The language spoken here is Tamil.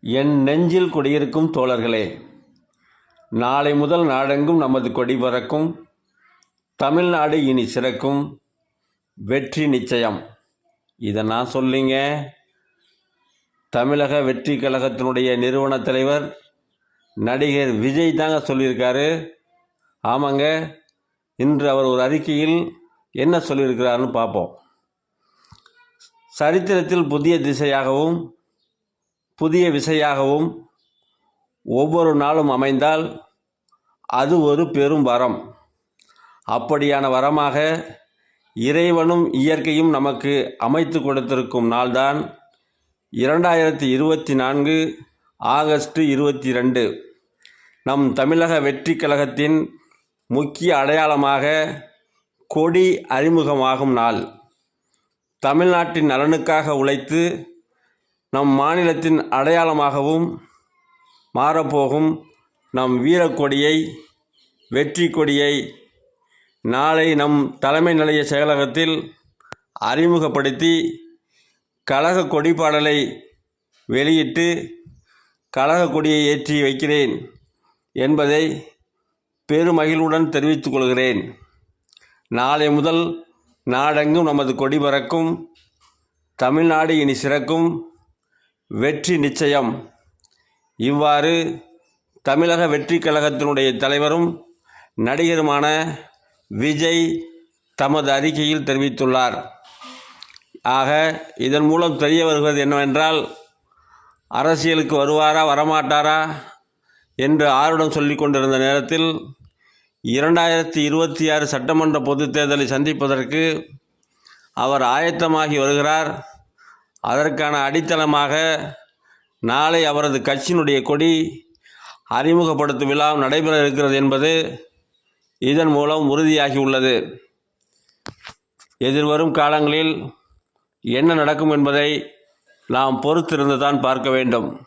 என் நெஞ்சில் குடியிருக்கும் தோழர்களே நாளை முதல் நாடெங்கும் நமது கொடி பறக்கும் தமிழ்நாடு இனி சிறக்கும் வெற்றி நிச்சயம். இதை நான் சொல்லிங்க. தமிழக வெற்றி கழகத்தினுடைய நிறுவன தலைவர் நடிகர் விஜய் தாங்க சொல்லியிருக்காரு. ஆமாங்க. இன்று அவர் ஒரு அறிக்கையில் என்ன சொல்லியிருக்கிறாருன்னு பார்ப்போம். சரித்திரத்தில் புதிய திசையாகவும் புதிய விசையாகவும் ஒவ்வொரு நாளும் அமைந்தால் அது ஒரு பெரும் வரம். அப்படியான வரமாக இறைவனும் இயற்கையும் நமக்கு அமைத்து கொடுத்திருக்கும் நாள்தான் இரண்டாயிரத்தி இருபத்தி நான்கு ஆகஸ்ட் இருபத்தி ரெண்டு. நம் தமிழக வெற்றி கழகத்தின் முக்கிய அடையாளமாக கொடி அறிமுகமாகும் நாள். தமிழ்நாட்டின் நலனுக்காக உழைத்து நம் மாநிலத்தின் அடையாளமாகவும் மாறப்போகும் நம் வீரக்கொடியை வெற்றி கொடியை நாளை நம் தலைமை நிலைய செயலகத்தில் அறிமுகப்படுத்தி கழக கொடி பாடலை வெளியிட்டு கழக கொடியை ஏற்றி வைக்கிறேன் என்பதை பெருமகிழ்வுடன் தெரிவித்துக் கொள்கிறேன். நாளை முதல் நாடெங்கும் நமது கொடி பறக்கும் தமிழ்நாடு இனி சிறக்கும் வெற்றி நிச்சயம். இவ்வாறு தமிழக வெற்றி கழகத்தினுடைய தலைவரும் நடிகருமான விஜய் தமது அறிக்கையில் தெரிவித்துள்ளார். ஆக இதன் மூலம் தெரிய வருகிறது என்னவென்றால் அரசியலுக்கு வருவாரா வரமாட்டாரா? என்று ஆருடன் சொல்லிக் கொண்டிருந்த நேரத்தில் இரண்டாயிரத்தி இருபத்தி ஆறு சட்டமன்ற பொதுத் தேர்தலை சந்திப்பதற்கு அவர் ஆயத்தமாகி வருகிறார். அதற்கான அடித்தளமாக நாளை அவரது கட்சியினுடைய கொடி அறிமுகப்படுத்தும் விழா நடைபெற இருக்கிறது என்பது இதன் மூலம் உறுதியாகி உள்ளது. எதிர்வரும் காலங்களில் என்ன நடக்கும் என்பதை நாம் பொறுத்திருந்து தான் பார்க்க வேண்டும்.